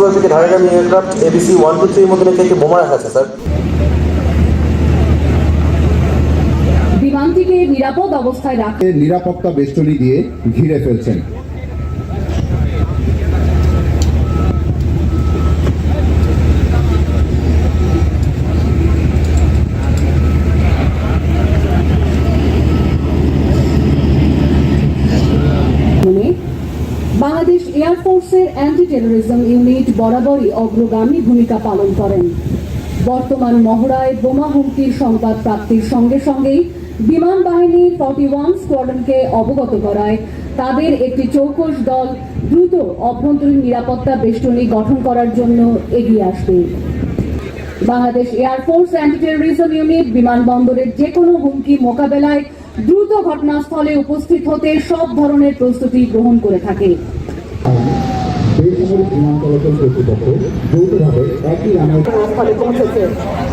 বিমানবন্দর থেকে ঢাকাগামী এয়ারক্রাফট এবিসি ওয়ান টু থ্রির মধ্যে একটি বোমা রাখা আছে স্যার। বিমানটিকে নিরাপদ অবস্থায় রাখতে নিরাপত্তা বেষ্টনী দিয়ে ঘিরে ফেলছেন। বাংলাদেশ এয়ারফোর্সের অ্যান্টি টেরোরিজম ইউনিট বরাবরই অগ্রগামী ভূমিকা পালন করেন। বর্তমান মহড়ায় বোমা হুমকির সংবাদ প্রাপ্তির সঙ্গে সঙ্গেই বিমান বাহিনী ফর্টি ওয়ান স্কোয়াড্রনকে অবগত করায়, তাদের একটি চৌকস দল দ্রুত অভ্যন্তরীণ নিরাপত্তা বেষ্টনী গঠন করার জন্য এগিয়ে আসবে। Bangladesh air force anti terrorism unit বিমানবন্দরের যে কোনো হুমকি মোকাবেলায় দ্রুত ঘটনাস্থলে উপস্থিত হতে সব ধরনের প্রস্তুতি গ্রহণ করে থাকে। বেসামরিক বিমান চলাচল কর্তৃপক্ষ যৌথভাবে একই ঘটনাস্থলে পৌঁছেছে।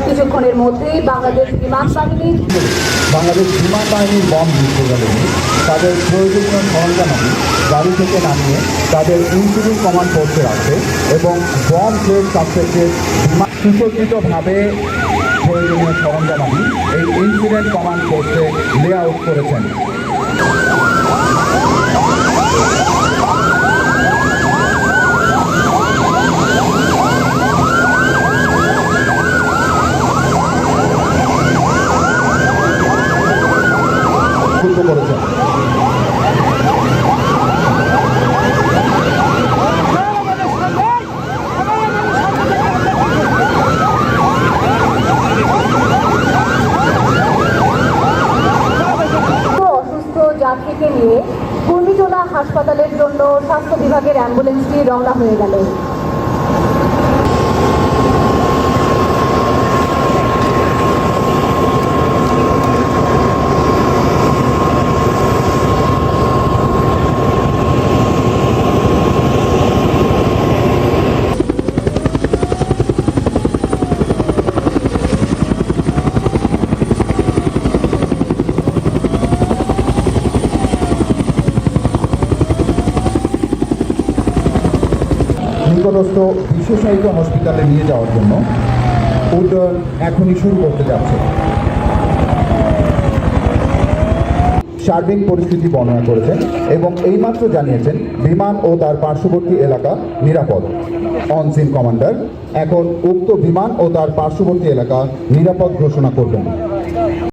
কিছুক্ষণের মধ্যেই বাংলাদেশ বিমান বাহিনী বাংলাদেশ বিমান বাহিনীর বম বিদ্রোহী তাদের প্রয়োজনীয় সরঞ্জামাদি গাড়ি থেকে নামিয়ে তাদের ইনসিডেন্ট কমান্ড পোস্টে রাখছে এবং বম বিমান। সুসজ্জিতভাবে প্রয়োজনীয় সরঞ্জামাদি এই ইনসিডেন্ট কমান্ড পোস্টে লে আউট করেছেন করেছেন। নিয়ে কুর্মিটোলা হাসপাতালের জন্য স্বাস্থ্য বিভাগের অ্যাম্বুলেন্সটি রওনা হয়ে গেল। নিকটস্থ বিশেষায়িত হসপিটালে নিয়ে যাওয়ার জন্য উড্ডয়ন এখনই শুরু করতে যাচ্ছে। সার্বিক পরিস্থিতি বর্ণনা করেছেন এবং এইমাত্র জানিয়েছেন বিমান ও তার পার্শ্ববর্তী এলাকা নিরাপদ। অনসিন কমান্ডার, এখন উক্ত বিমান ও তার পার্শ্ববর্তী এলাকা নিরাপদ ঘোষণা করবেন।